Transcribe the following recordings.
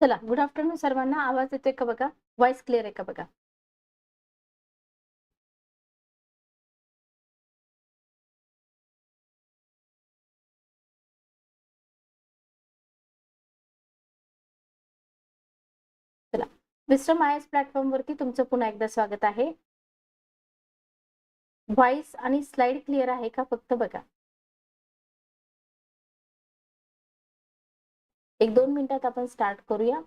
चला good afternoon सर्वांना. आवाज येतोय का बघा? व्हॉइस क्लिअर आहे का बघा? चला. विश्रम आय एस प्लॅटफॉर्म वरती तुमचं पुन्हा एकदा स्वागत आहे. व्हॉइस आणि स्लाइड क्लिअर आहे का? फक्त बघा. एक दोन मिनिटात आपण स्टार्ट करूया.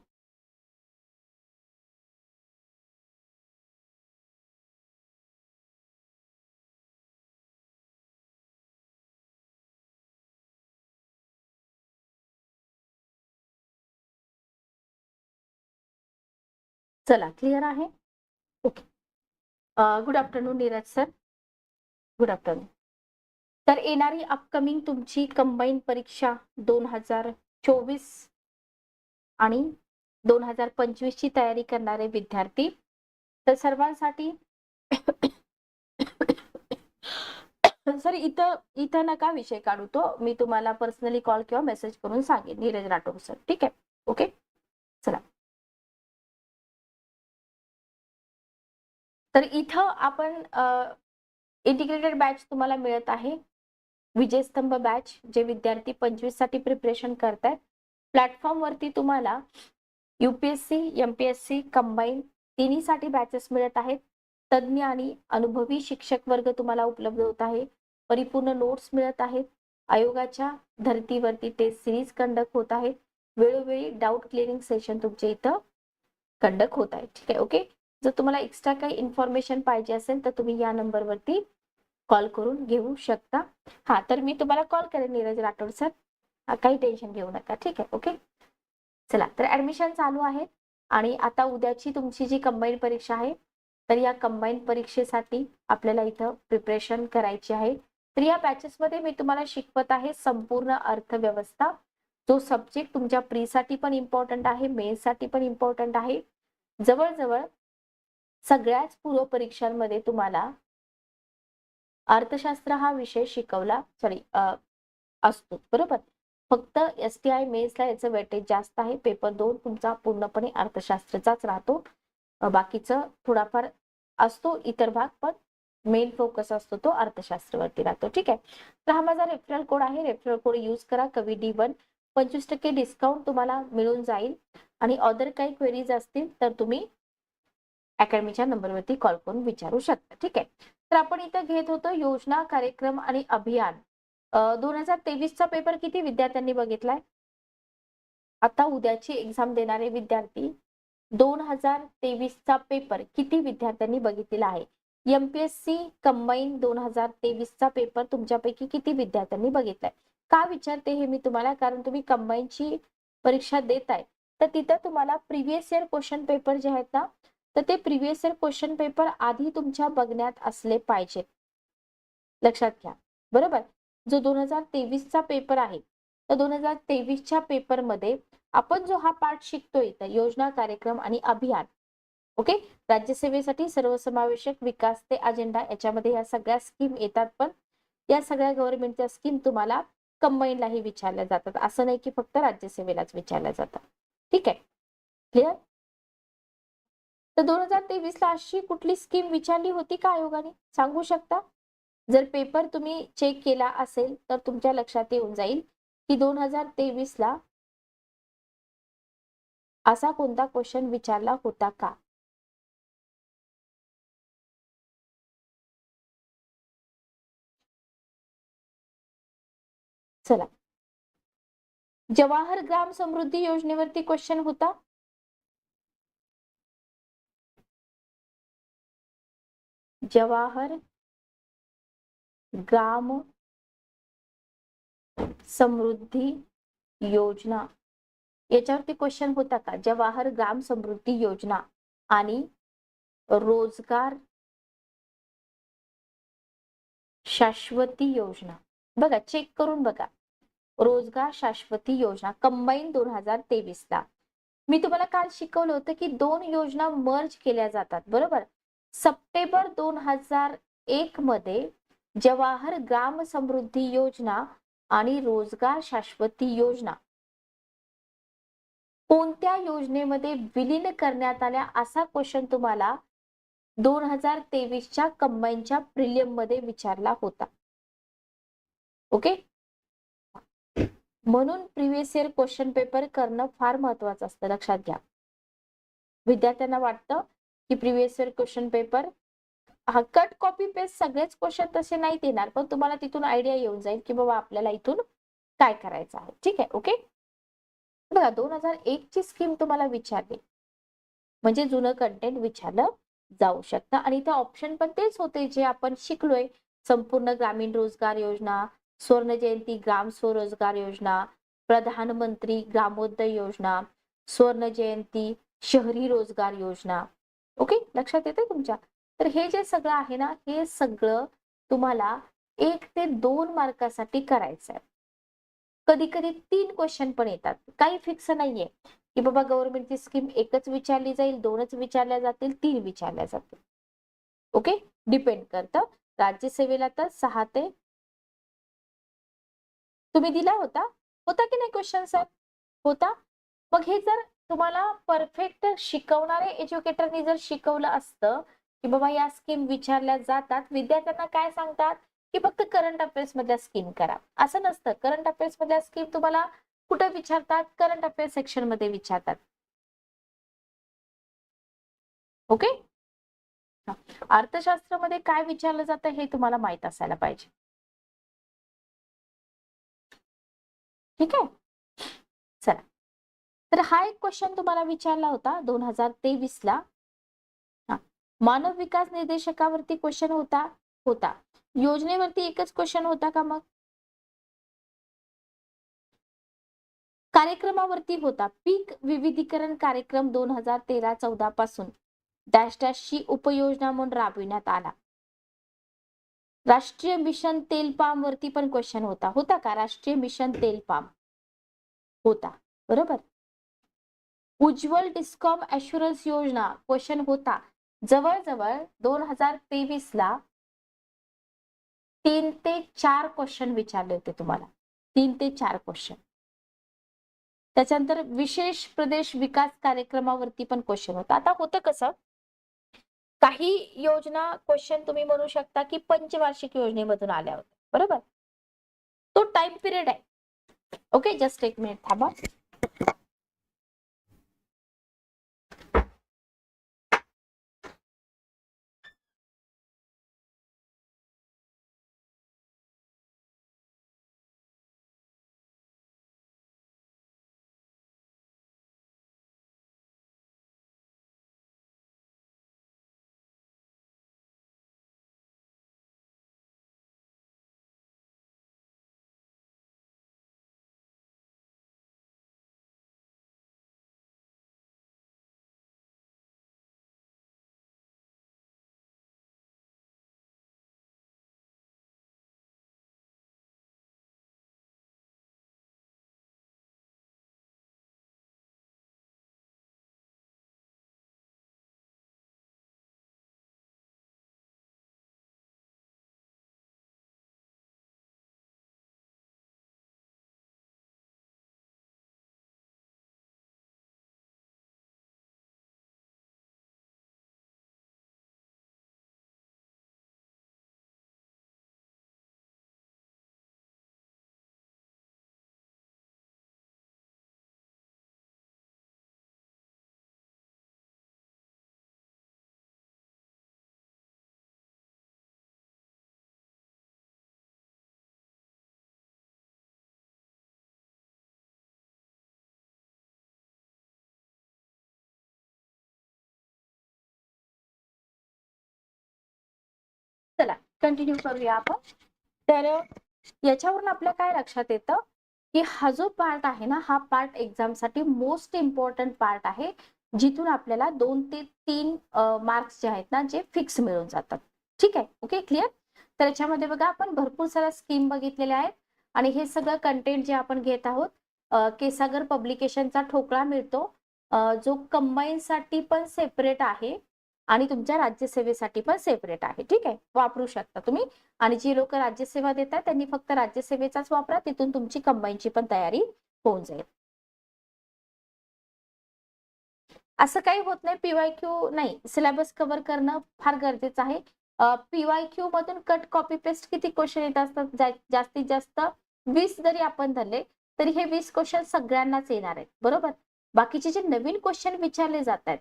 चला क्लिअर आहे? Okay good afternoon Neeraj sir good afternoon तर येणारी अपकमिंग तुमची कंबाईन परीक्षा दोन हजार चोवीस आणि दोन हजार पंचवीस ची तयारी करणारे विद्यार्थी. तर सर्वांसाठी सर इथं इथं नका विषय काढू तो. मी तुम्हाला पर्सनली कॉल किंवा मेसेज करून सांगेन. नीरज राठोड सर ठीक आहे? ओके चला. तर इथं आपण इंटिग्रेटेड बॅच तुम्हाला मिळत आहे. विजयस्तंभ बॅच जे विद्यार्थी पंचवीससाठी प्रिपरेशन करतायत. प्लॅटफॉर्म वरती तुम्हाला युपीएससी एमपीएससी कंबाईन तिन्हीसाठी बॅचेस मिळत आहेत. तज्ज्ञ आणि अनुभवी शिक्षक वर्ग तुम्हाला उपलब्ध होत आहे. परिपूर्ण नोट्स मिळत आहेत. आयोगाच्या धर्तीवरती टेस्ट सिरीज कंडक्ट होत आहेत. वेळोवेळी डाऊट क्लिअरिंग सेशन तुमच्या इथं कंडक्ट होत आहे ठीक आहे ओके जर तुम्हाला एक्स्ट्रा काही इन्फॉर्मेशन पाहिजे असेल तर तुम्ही या नंबरवरती कॉल करून घेऊ शकता. हा तर मी तुम्हाला कॉल करेन नीरज राठोड सर. काही टेन्शन घेऊ नका. ठीक आहे ओके? चला तर ऍडमिशन चालू आहे आणि आता उद्याची तुमची जी कंबाईन परीक्षा आहे तर या कंबाईन परीक्षेसाठी आपल्याला इथं प्रिपरेशन करायची आहे. तर या बॅचेसमध्ये मी तुम्हाला शिकवत आहे संपूर्ण अर्थव्यवस्था. जो सब्जेक्ट तुमच्या प्रीसाठी पण इम्पॉर्टंट आहे मेन्ससाठी पण इम्पॉर्टंट आहे. जवळजवळ सगळ्याच पूर्व परीक्षांमध्ये तुम्हाला अर्थशास्त्र हा विषय शिकवला सॉरी असतो बरोबर? फक्त एस टी आय मेन्सला याचं वेटेज जास्त आहे. पेपर दोन तुमचा पूर्णपणे अर्थशास्त्राचाच राहतो. बाकीचं थोडाफार असतो इतर भाग पण मेन फोकस असतो तो अर्थशास्त्रावरती राहतो. ठीक आहे? तर हा माझा रेफरल कोड आहे. रेफरल कोड यूज करा. कवी डी वन पंचवीस टक्के डिस्काउंट तुम्हाला मिळून जाईल. आणि अदर काही क्वेरीज असतील तर तुम्ही अकॅडमीच्या नंबरवरती कॉल करून विचारू शकता. ठीक आहे? तर आपण इथं घेत होतो योजना कार्यक्रम आणि अभियान. दोन हजार तेवीसचा पेपर किती विद्यार्थ्यांनी बघितलाय? आता उद्याची एक्झाम देणारे विद्यार्थी दोन हजार तेवीसचा पेपर किती विद्यार्थ्यांनी बघितलेला आहे? एमपीएससी कंबाईन दोन हजार तेवीसचा पेपर तुमच्यापैकी किती विद्यार्थ्यांनी बघितलाय? का विचारते हे मी तुम्हाला? कारण तुम्ही कंबाईनची परीक्षा देताय. तर तिथं तुम्हाला प्रिव्हियस इयर क्वेश्चन पेपर जे आहेत ना तर ते प्रिव्हियस इयर क्वेश्चन पेपर आधी तुमच्या बघण्यात असले पाहिजेत लक्षात घ्या. बरोबर? जो दोन हजार तेवीसचा पेपर आहे तर दोन हजार तेवीसच्या पेपरमध्ये आपण जो हा पाठ शिकतोय तर योजना कार्यक्रम आणि अभियान ओके राज्यसेवेसाठी सर्वसमावेशक विकास ते अजेंडा याच्यामध्ये या सगळ्या स्कीम येतात पण या सगळ्या गव्हर्नमेंटच्या स्कीम तुम्हाला कंबाईनलाही विचारल्या जातात. असं नाही की फक्त राज्यसेवेलाच विचारल्या जातात. ठीक आहे? क्लिअर तर दोन हजार तेवीस ला अशी कुठली स्कीम विचारली होती का आयोगाने? सांगू शकता? जर पेपर तुम्ही चेक केला असेल तर तुमच्या लक्षात येऊन जाईल की दोन हजार तेवीस ला असा कोणता क्वेश्चन विचारला होता का? चला. जवाहर ग्राम समृद्धी योजनेवरती क्वेश्चन होता. जवाहर ग्राम समृद्धी योजना. याच्यावरती क्वेश्चन होता का? जवाहर ग्राम समृद्धी योजना आणि रोजगार शाश्वती योजना. बघा चेक करून बघा. रोजगार शाश्वती योजना कंबाईन दोन हजार तेवीस ला मी तुम्हाला काल शिकवलं होतं की दोन योजना मर्ज केल्या जातात बरोबर? सप्टेंबर दोन हजार एक मध्ये जवाहर ग्राम समृद्धी योजना आणि रोजगार शाश्वती योजना. कोणत्या योजनेमध्ये विलीन करण्यात आल्या असा क्वेश्चन तुम्हाला दोन हजार तेवीसच्या कंबाईनच्या प्रिलियममध्ये विचारला होता. ओके? म्हणून प्रिव्हियस इयर क्वेश्चन पेपर करणं फार महत्वाचं असतं. लक्षात घ्या. विद्यार्थ्यांना वाटतं की प्रिव्हियस इयर क्वेश्चन पेपर हा कट कॉपी पेस्ट सगळेच क्वेश्चन तसे नाही देणार पण तुम्हाला तिथून आयडिया येऊन जाईल की बाबा आपल्याला इथून काय करायचं आहे. ठीक आहे ओके बघा दोन हजार एक ची स्कीम तुम्हाला विचारली. म्हणजे जुनं कंटेंट विचारलं जाऊ शकतं. आणि ते ऑप्शन पण तेच होते जे आपण शिकलोय. संपूर्ण ग्रामीण रोजगार योजना स्वर्ण जयंती ग्राम स्वरोजगार योजना प्रधानमंत्री ग्रामोदय योजना स्वर्ण जयंती शहरी रोजगार योजना ओके? लक्षात येते तुमच्या? तर हे जे सगळं आहे ना हे सगळं तुम्हाला एक ते दोन मार्कासाठी करायचं आहे कधी कधी तीन क्वेश्चन पण येतात. काही फिक्स नाहीये. की बाबा गव्हर्नमेंटची स्कीम एकच विचारली जाईल दोनच विचारल्या जातील तीन विचारल्या जातील. ओके? डिपेंड करतं. राज्यसेवेला तर सहा ते तुम्ही दिला होता. होता की नाही क्वेश्चन सर होता. मग हे जर तुम्हाला परफेक्ट शिकवणारे एज्युकेटरनी जर शिकवलं असतं की बाबा या स्कीम विचारल्या जातात विद्यार्थ्यांना काय सांगतात? की फक्त करंट अफेअर्स मधल्या स्कीम करा. असं नसतं. करंट अफेअर्स मधल्या स्कीम तुम्हाला कुठे विचारतात? करंट अफेअर्स सेक्शनमध्ये विचारतात. ओके? अर्थशास्त्रामध्ये काय विचारलं जातं हे तुम्हाला माहीत असायला पाहिजे. ठीक आहे? चला. तर हा एक क्वेश्चन तुम्हाला विचारला होता दोन हजार तेवीस ला मानव विकास निर्देशकावरती क्वेश्चन होता होता. योजनेवरती एकच क्वेश्चन होता का मग? कार्यक्रमावरती होता. पीक विविधीकरण कार्यक्रम दोन हजार तेरा चौदा पासून. डॅश डॅशची उपयोजना म्हणून राबविण्यात आला. राष्ट्रीय मिशन तेल पाम वरती पण क्वेश्चन होता. होता का? राष्ट्रीय मिशन तेल पाम. होता. बरोबर? उज्ज्वल डिस्कॉम अशुरन्स योजना क्वेश्चन होता. जवळजवळ दोन हजार तेवीस ला तीन ते चार क्वेश्चन विचारले होते तुम्हाला. तीन ते चार क्वेश्चन त्याच्यानंतर विशेष प्रदेश विकास कार्यक्रमावरती पण क्वेश्चन होता. आता होतं कसं? काही योजना क्वेश्चन तुम्ही म्हणू शकता की पंचवार्षिक योजनेमधून आल्या होत्या. बरोबर? तो टाइम पिरियड आहे. ओके जस्ट एक मिनिट थांबा. कंटिन्यू करूया आपण. तर याच्यावरून आपल्या काय लक्षात येतं? की हा जो पार्ट आहे ना हा पार्ट एक्झामसाठी मोस्ट इम्पॉर्टंट पार्ट आहे जिथून आपल्याला दोन ते तीन मार्क्स जे आहेत ना जे फिक्स मिळून जातात. ठीक आहे? ओके क्लिअर तर याच्यामध्ये बघा आपण भरपूर साऱ्या स्कीम बघितलेल्या आहेत. आणि हे सगळं कंटेंट जे आपण घेत आहोत केसागर पब्लिकेशनचा ठोकळा मिळतो. जो कंबाईन साठी पण सेपरेट आहे. आणि तुमच्या राज्यसेवेसाठी पण सेपरेट आहे. ठीक आहे? वापरू शकता तुम्ही. आणि जी लोक राज्यसेवा देतात त्यांनी फक्त राज्यसेवेचाच वापरा. तिथून तुमची कंबाईनची पण तयारी होऊन जाईल. असं काही होत नाही. पीवाय क्यू नाही. सिलेबस कव्हर करणं फार गरजेचं आहे. पीवाय क्यू मधून कट कॉपी पेस्ट किती क्वेश्चन येत असतात? जास्तीत जास्त वीस जरी आपण धरले तरी हे वीस क्वेश्चन सगळ्यांनाच येणार आहेत. बरोबर? बाकीचे जे नवीन क्वेश्चन विचारले जात आहेत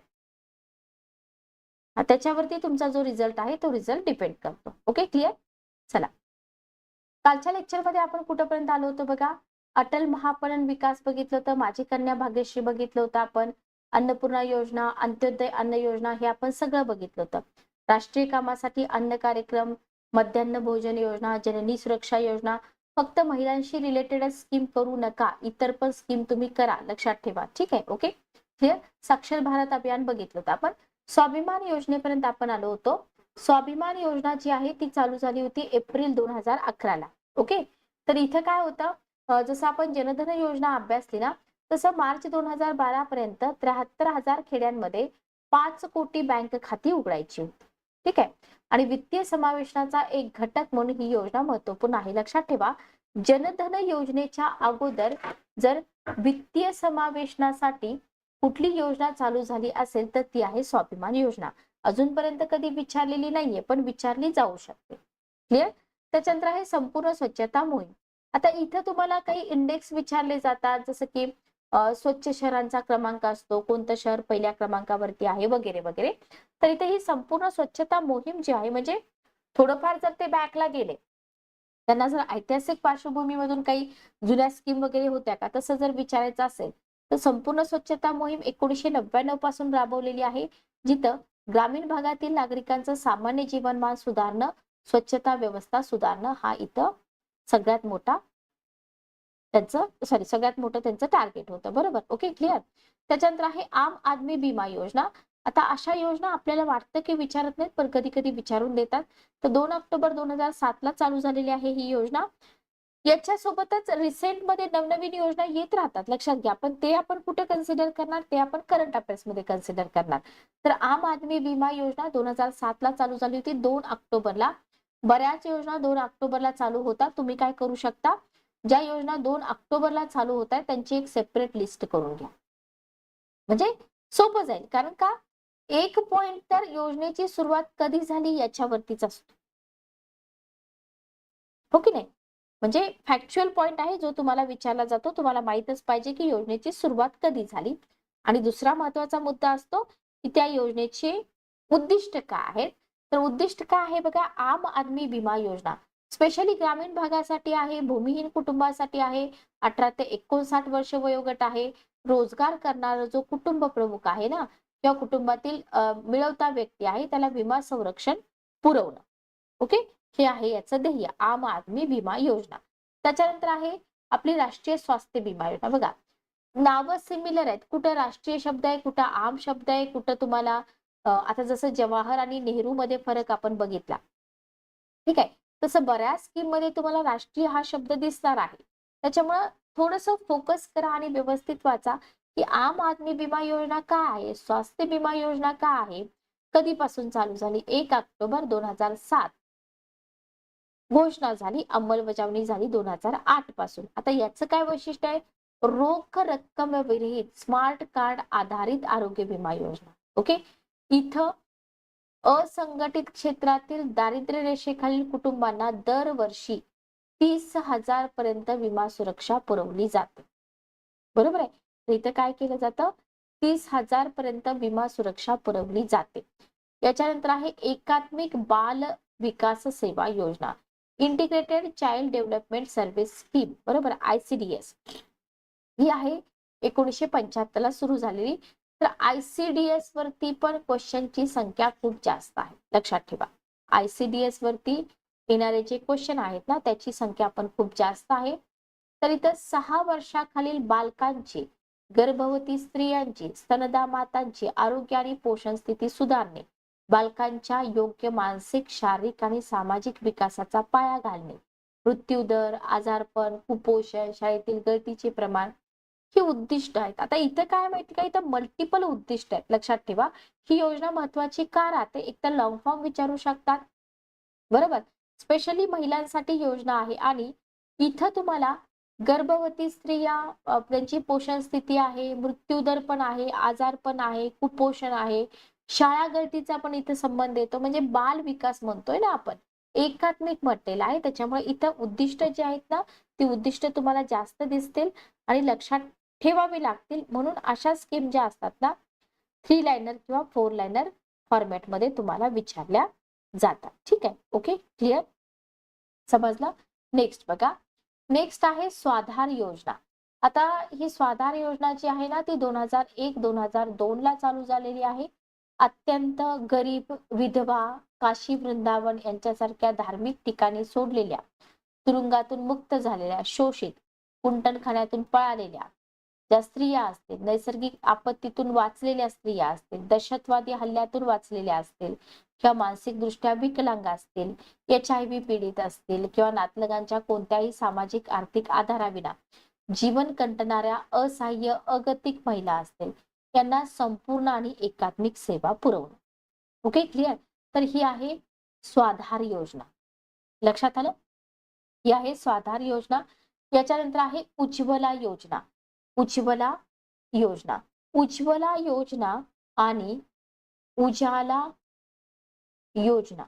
त्याच्यावरती तुमचा जो रिझल्ट आहे तो रिझल्ट डिपेंड करतो. ओके क्लिअर चला. कालच्या लेक्चरमध्ये आपण कुठपर्यंत आलो होतो बघा? अटल महापणन विकास बघितलं होतं माझी कन्या भाग्यश्री बघितलं होतं आपण अन्नपूर्णा योजना अंत्योदय अन्न योजना हे आपण सगळं बघितलं होतं. राष्ट्रीय कामासाठी अन्न कार्यक्रम मध्यान्न भोजन योजना जननी सुरक्षा योजना फक्त महिलांशी रिलेटेडच स्कीम करू नका इतर पण स्कीम तुम्ही करा लक्षात ठेवा. ठीक आहे? ओके क्लिअर साक्षर भारत अभियान बघितलं होतं आपण. स्वाभिमान योजनेपर्यंत आपण आलो होतो. स्वाभिमान योजना जी आहे ती चालू झाली होती एप्रिल दोन हजार अकराला. ओके? तर इथं काय होतं? जसं आपण जनधन योजना अभ्यासली ना तसं मार्च दोन हजार बारा पर्यंत त्र्याहत्तर हजार खेड्यांमध्ये पाच कोटी बँक खाती उघडायची होती. ठीक आहे? आणि वित्तीय समावेशनाचा एक घटक म्हणून ही योजना महत्त्वपूर्ण आहे. लक्षात ठेवा जनधन योजनेच्या अगोदर जर वित्तीय समावेशनासाठी कुठली योजना चालू झाली असेल तर ती आहे स्वाभिमान योजना. अजूनपर्यंत कधी विचारलेली नाहीये पण विचारली जाऊ शकते. क्लिअर त्याच्यानंतर आहे संपूर्ण स्वच्छता मोहीम. आता इथं तुम्हाला काही इंडेक्स विचारले जातात जसं की स्वच्छ शहरांचा क्रमांक असतो कोणतं शहर पहिल्या क्रमांकावरती आहे वगैरे वगैरे. तर इथे ही संपूर्ण स्वच्छता मोहीम जी आहे म्हणजे थोडंफार जर ते बॅकला गेले त्यांना जर ऐतिहासिक पार्श्वभूमीमधून काही जुन्या स्कीम वगैरे होत्या का तसं जर विचारायचं असेल तर संपूर्ण स्वच्छता मोहीम एकोणीसशे नव्याण्णवपासून राबवलेली आहे. जिथं ग्रामीण भागातील नागरिकांचं सामान्य जीवनमान सुधारणं स्वच्छता व्यवस्था सुधारणं हा इथं सगळ्यात मोठा त्यांचं सॉरी सगळ्यात मोठं त्यांचं टार्गेट होतं. बरोबर? ओके क्लिअर त्याच्यानंतर आहे आम आदमी विमा योजना. आता अशा योजना आपल्याला वाटतं की विचारत नाहीत पण कधी कधी विचारून देतात. तर दोन ऑक्टोबर दोन हजार सात ला चालू झालेली आहे ही योजना. याच्यासोबतच रिसेंटमध्ये नवनवीन योजना येत राहतात. लक्षात घ्या. पण ते आपण कुठे कन्सिडर करणार? ते आपण करंट अफेअर्समध्ये कन्सिडर करणार. तर आम आदमी विमा योजना दोन हजार सात ला चालू झाली होती. दोन ऑक्टोबरला बऱ्याच योजना दोन ऑक्टोबरला चालू होतात तुम्ही काय करू शकता? ज्या योजना दोन ऑक्टोबरला चालू होत आहेत त्यांची एक सेपरेट लिस्ट करून घ्या. म्हणजे सोपं जाईल. कारण का? एक पॉइंट तर योजनेची सुरुवात कधी झाली याच्यावरतीच असतो. हो की नाही? म्हणजे फॅक्च्युअल पॉइंट आहे जो तुम्हाला विचारला जातो तुम्हाला माहीतच पाहिजे की योजनेची सुरुवात कधी झाली. आणि दुसरा महत्त्वाचा मुद्दा असतो की त्या योजनेचे उद्दिष्ट काय आहेत? तर उद्दिष्ट काय आहे बघा आम आदमी विमा योजना. स्पेशली ग्रामीण भागासाठी आहे भूमिहीन कुटुंबासाठी आहे अठरा ते एकोणसाठ वर्ष वयोगट आहे. रोजगार करणारा जो कुटुंब प्रमुख आहे ना किंवा कुटुंबातील मिळवता व्यक्ती आहे त्याला विमा संरक्षण पुरवणं. ओके? हे आहे याचं ध्येय. आम आदमी विमा योजना. त्याच्यानंतर आहे आपली राष्ट्रीय स्वास्थ्य विमा योजना. बघा नावं सिमिलर आहेत. कुठं राष्ट्रीय शब्द आहे कुठं आम शब्द आहे कुठं तुम्हाला आता जसं जवाहर आणि नेहरू मध्ये फरक आपण बघितला. ठीक आहे? तसं बऱ्याच स्कीममध्ये तुम्हाला राष्ट्रीय हा शब्द दिसणार आहे. त्याच्यामुळं थोडस फोकस करा आणि व्यवस्थित वाचा की आम आदमी विमा योजना काय आहे? स्वास्थ्य विमा योजना का आहे? कधीपासून चालू झाली? एक ऑक्टोबर दोन हजार सात. घोषणा झाली अंमलबजावणी झाली दोन हजार आठपासून. आता याचं काय वैशिष्ट्य आहे? रोख रक्कम विरहित स्मार्ट कार्ड आधारित आरोग्य विमा योजना. ओके? इथं असंघटित क्षेत्रातील दारिद्र्य रेषेखालील कुटुंबांना दरवर्षी तीस हजार पर्यंत विमा सुरक्षा पुरवली जाते. बरोबर आहे? इथं काय केलं जातं? तीस हजार पर्यंत विमा सुरक्षा पुरवली जाते. याच्यानंतर आहे एकात्मिक बाल विकास सेवा योजना. Integrated child development service scheme बरोबर? आयसीडीएस ही आहे एकोणीसशे पंच्याहत्तरला सुरू झालेली. तर आयसीडीएस वरती पण क्वेश्चनची संख्या खूप जास्त आहे. लक्षात ठेवा. आयसीडीएस वरती येणारे जे क्वेश्चन आहेत ना त्याची संख्या पण खूप जास्त आहे. तर इथं सहा वर्षाखालील बालकांची गर्भवती स्त्रियांची स्तनदा मातांची आरोग्य आणि पोषण स्थिती सुधारणे. बालकांच्या योग्य मानसिक शारीरिक आणि सामाजिक विकासाचा पाया घालणे. मृत्यूदर आजारपण कुपोषण शाळेतील गळतीचे प्रमाण ही उद्दिष्ट आहेत. आता इथं काय माहिती का? इथं मल्टिपल उद्दिष्ट आहेत. लक्षात ठेवा. ही योजना महत्वाची का राहते? एक तर लॉंग फॉर्म विचारू शकतात. बरोबर? स्पेशली महिलांसाठी योजना आहे. आणि इथं तुम्हाला गर्भवती स्त्रिया त्यांची पोषण स्थिती आहे मृत्यूदर पण आहे आजार पण आहे कुपोषण आहे शाळा गळतीचा पण इथे संबंध येतो. म्हणजे बाल विकास म्हणतोय ना आपण. एकात्मिक म्हटलेलं आहे. त्याच्यामुळे इथं उद्दिष्ट जे आहेत ना ती उद्दिष्ट तुम्हाला जास्त दिसतील आणि लक्षात ठेवावी लागतील. म्हणून अशा स्कीम ज्या असतात ना थ्री लाईनर किंवा फोर लाईनर फॉर्मॅटमध्ये तुम्हाला विचारल्या जातात. ठीक आहे? ओके क्लिअर समजलं? नेक्स्ट बघा. नेक्स्ट आहे स्वाधार योजना. आता ही स्वाधार योजना जी आहे ना ती दोन हजार एक दोन हजार दोन ला चालू झालेली आहे. अत्यंत गरीब विधवा काशी वृंदावन यांच्यासारख्या धार्मिक ठिकाणी सोडलेल्या तुरुंगातून मुक्त झालेल्या शोषित कुंटणखान्यातून पळालेल्या ज्या स्त्रिया असतील नैसर्गिक आपत्तीतून वाचलेल्या स्त्रिया असतील दहशतवादी हल्ल्यातून वाचलेल्या असतील किंवा मानसिकदृष्ट्या विकलांग असतील एच आय व्ही पीडित असतील किंवा नातलगांच्या कोणत्याही सामाजिक आर्थिक आधाराविना जीवन कंटणाऱ्या असहाय्य अगतिक महिला असतील यांना संपूर्ण आणि एकात्मिक सेवा पुरवणं. ओके क्लिअर तर ही आहे स्वाधार योजना. लक्षात आलं? ही आहे स्वाधार योजना. याच्यानंतर आहे उज्ज्वला योजना. उज्ज्वला योजना. उज्ज्वला योजना आणि उजाला योजना.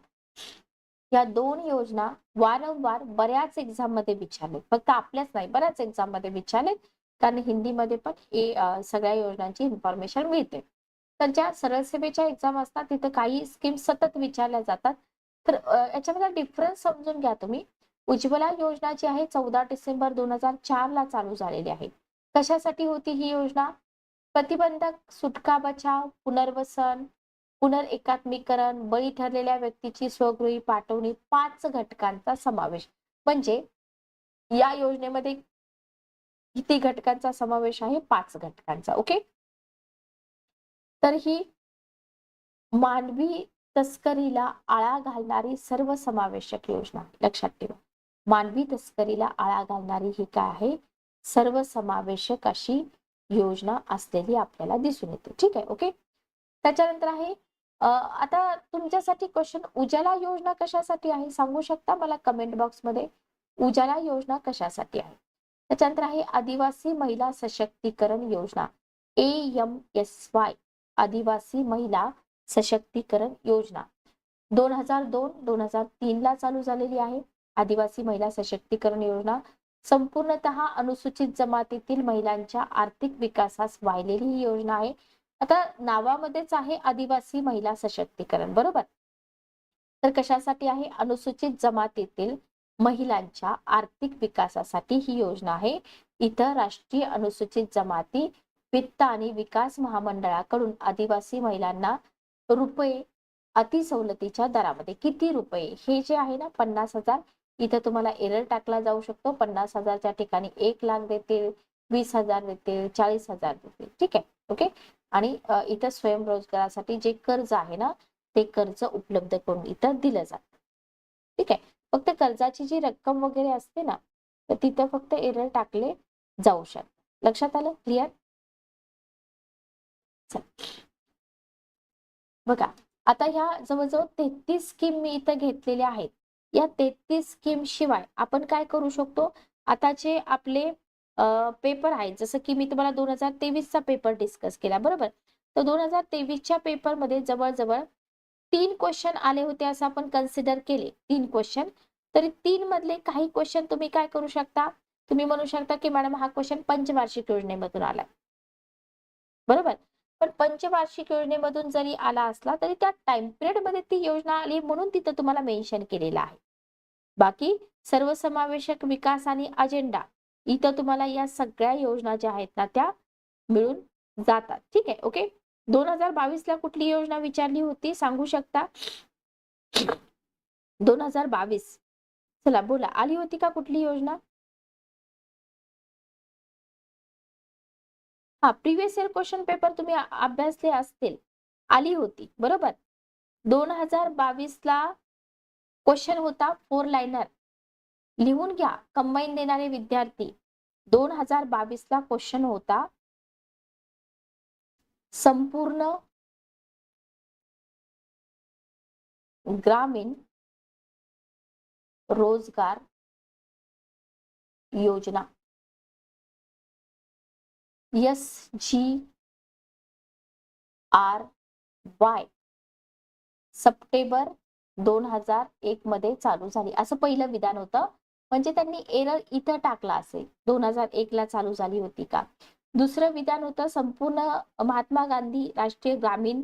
या दोन योजना वारंवार बऱ्याच एक्झाममध्ये विचारले फक्त आपल्याच नाही बऱ्याच एक्झाममध्ये विचारले कारण हिंदीमध्ये पण हे सगळ्या योजनांची इन्फॉर्मेशन मिळते. तर ज्या सरळ सेवेच्या एक्झाम असतात तिथे काही स्कीम सतत विचारल्या जातात. तर याच्यामध्ये डिफरन्स समजून घ्या तुम्ही. उज्ज्वला योजना जी आहे चौदा डिसेंबर दोन हजार चार ला चालू झालेली आहे. कशासाठी होती ही योजना? प्रतिबंधक सुटका बचाव पुनर्वसन पुनर्एकात्मीकरण बळी ठरलेल्या व्यक्तीची स्वगृही पाठवणी पाच घटकांचा समावेश. म्हणजे या योजनेमध्ये किती घटकांचा समावेश आहे? पाच घटकांचा. ओके? तर ही मानवी तस्करीला आळा घालणारी सर्व समावेशक योजना. लक्षात ठेवा. मानवी तस्करीला आळा घालणारी ही काय आहे? सर्व समावेशक अशी योजना असलेली आपल्याला दिसून येते. ठीक आहे? ओके? त्याच्यानंतर आहे आता तुमच्यासाठी क्वेश्चन उजाला योजना कशासाठी आहे? सांगू शकता? मला कमेंट बॉक्समध्ये उजाला योजना कशासाठी आहे? त्याच्यानंतर आहे आदिवासी महिला सशक्तीकरण योजना. ए एम एस वाय आदिवासी महिला सशक्तीकरण योजना. दोन हजार दोन दोन हजार तीन ला चालू झालेली आहे आदिवासी महिला सशक्तीकरण योजना. संपूर्णतः अनुसूचित जमातीतील महिलांच्या आर्थिक विकासास वाहिलेली ही योजना आहे. आता नावामध्येच आहे आदिवासी महिला सशक्तीकरण बरोबर? तर कशासाठी आहे? अनुसूचित जमातीतील महिलांच्या आर्थिक विकासासाठी ही योजना आहे. इथं राष्ट्रीय अनुसूचित जमाती वित्त आणि विकास महामंडळाकडून आदिवासी महिलांना रुपये अतिसवलतीच्या दरामध्ये. किती रुपये? हे जे आहे ना पन्नास हजार. इथं तुम्हाला एरर टाकला जाऊ शकतो. पन्नास हजारच्या ठिकाणी एक लाख देतील वीस हजार देतील चाळीस हजार देतील. ठीक आहे? ओके? आणि इथं स्वयंरोजगारासाठी जे कर्ज आहे ना ते कर्ज उपलब्ध करून इथं दिलं जातं. ठीक आहे? फक्त कर्जाची जी रक्कम वगैरे असते ना तर तिथं फक्त एरर टाकले जाऊ शकतात. लक्षात आलं? क्लिअर बघा आता ह्या जवळजवळ तेहतीस स्कीम मी इथं घेतलेल्या आहेत. या तेहतीस स्कीम शिवाय आपण काय करू शकतो? आता जे आपले पेपर आहेत जसं की मी तुम्हाला दोन हजार तेवीसचा पेपर डिस्कस केला बरोबर? तर दोन हजार तेवीसच्या पेपरमध्ये जवळजवळ तीन क्वेश्चन आले होते असं आपण कन्सिडर केले. तीन क्वेश्चन तरी तीन मधले काही क्वेश्चन तुम्ही काय करू शकता? तुम्ही म्हणू शकता की मॅडम हा क्वेश्चन पंचवार्षिक योजनेमधून आलाय बरोबर? पण पंचवार्षिक योजनेमधून जरी आला असला तरी त्या टाइम पिरियडमध्ये ती योजना आली म्हणून तिथं तुम्हाला मेन्शन केलेलं आहे. बाकी सर्वसमावेशक विकास आणि अजेंडा इथं तुम्हाला या सगळ्या योजना ज्या आहेत ना त्या मिळून जातात. ठीक आहे? ओके दोन हजार बावीस ला कुठली योजना विचारली होती? सांगू शकता? दोन हजार बावीस. चला बोला. आली होती का कुठली योजना? हा प्रिव्हियस इयर क्वेश्चन पेपर तुम्ही अभ्यासले असतील. आली होती. बरोबर? दोन हजार बावीस ला क्वेश्चन होता फोर लाईनर लिहून घ्या. कंबाईन देणारे विद्यार्थी. दोन हजार बावीस ला क्वेश्चन होता संपूर्ण ग्रामीण रोजगार योजना. S G R Y September दोन हजार एक मध्ये चालू झाली. असं पहिलं विधान होतं. म्हणजे त्यांनी एरर इथं टाकला असेल. दोन हजार एक ला चालू झाली होती का? दुसरं विधान होतं संपूर्ण महात्मा गांधी राष्ट्रीय ग्रामीण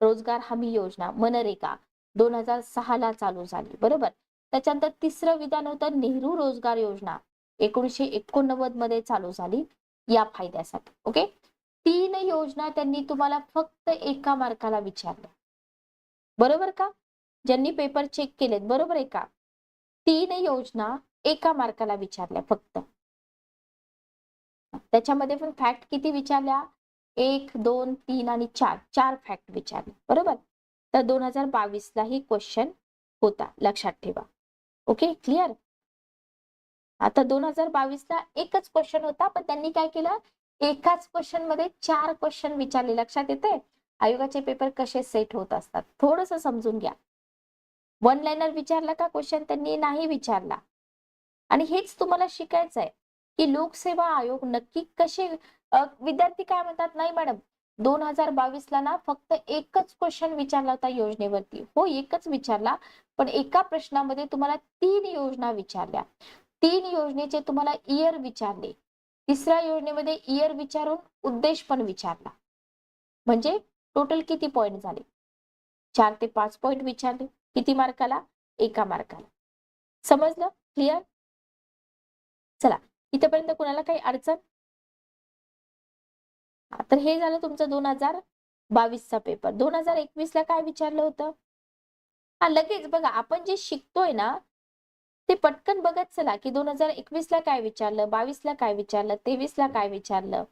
रोजगार हमी योजना मनरेगा दोन हजार सहा ला चालू झाली बरोबर? त्याच्यानंतर तिसरं विधान होतं नेहरू रोजगार योजना एकोणीशे एकोणनव्वदमध्ये चालू झाली या फायद्यासाठी ओके? तीन योजना त्यांनी तुम्हाला फक्त एका मार्काला विचारल्या. बरोबर का? ज्यांनी पेपर चेक केलेत बरोबर आहे का? तीन योजना एका मार्काला विचारल्या फक्त. त्याच्यामध्ये पण फॅक्ट किती विचारल्या? एक दोन तीन आणि चार. चार फॅक्ट विचारले. बरोबर? तर दोन हजार बावीसला ही क्वेश्चन होता. लक्षात ठेवा. ओके क्लिअर आता दोन हजार बावीसला एकच क्वेश्चन होता पण त्यांनी काय केलं? एकाच क्वेश्चनमध्ये चार क्वेश्चन विचारले. लक्षात येते आयोगाचे पेपर कसे सेट होत असतात? थोडस समजून घ्या. वन लाईनर विचारला का क्वेश्चन त्यांनी नाही विचारला. आणि हेच तुम्हाला शिकायचं आहे की लोकसेवा आयोग नक्की कसे विद्यार्थी काय म्हणतात? नाही मॅडम दोन हजार बावीस ला ना फक्त एकच क्वेश्चन विचारला होता योजनेवरती. हो एकच विचारला पण एका प्रश्नामध्ये तुम्हाला तीन योजना विचारल्या. तीन योजनेचे तुम्हाला इयर विचारले. तिसऱ्या योजनेमध्ये इयर विचारून उद्देश पण विचारला. म्हणजे टोटल किती पॉइंट झाले? चार ते पाच पॉइंट विचारले. किती मार्काला? एका मार्काला. समजलं? क्लिअर चला. इथपर्यंत कुणाला काही अडचण? तर हे झालं तुमचं दोन हजार बावीसचा पेपर दोन हजार एकवीस ला काय विचारलं होतं? हा लगेच बघा आपण जे शिकतोय ना ते पटकन बघत चला की दोन हजार एकवीस ला काय विचारलं बावीस ला काय विचारलं तेवीस ला काय विचारलं.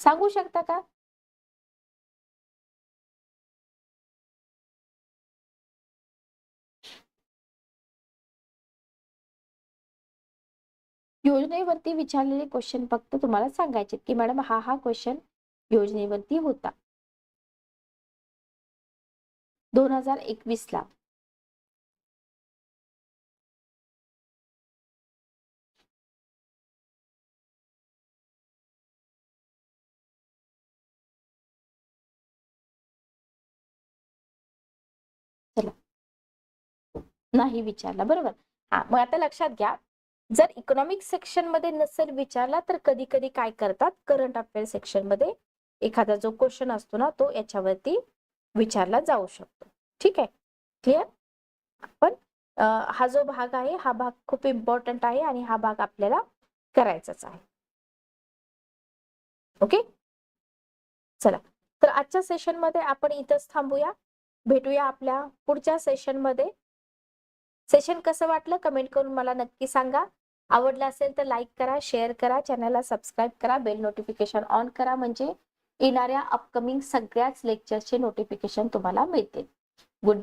सांगू शकता का? योजनेवरती विचारलेले क्वेश्चन फक्त तुम्हाला सांगायचे की मॅडम हा हा क्वेश्चन योजनेवरती होता. दोन हजार एकवीस ला चला. नाही विचारला बरोबर. हा मग आता लक्षात घ्या. जर इकॉनॉमिक सेक्शनमध्ये नसेल विचारला तर कधी कधी काय करतात? करंट अफेअर सेक्शनमध्ये एखादा जो क्वेश्चन असतो ना तो याच्यावरती विचारला जाऊ शकतो. ठीक आहे? क्लिअर पण हा जो भाग आहे हा भाग खूप इम्पॉर्टंट आहे आणि हा भाग आपल्याला करायचाच आहे. ओके चला. तर आजच्या सेशनमध्ये आपण इथंच थांबूया. भेटूया आपल्या पुढच्या सेशनमध्ये सेशन कसं वाटलं? कमेंट करून मला नक्की सांगा. आवडलं असेल तर लाईक करा शेअर करा चॅनलला सबस्क्राईब करा बेल नोटिफिकेशन ऑन करा म्हणजे येणाऱ्या अपकमिंग सगळ्याच लेक्चरचे नोटिफिकेशन तुम्हाला मिळतील. Good day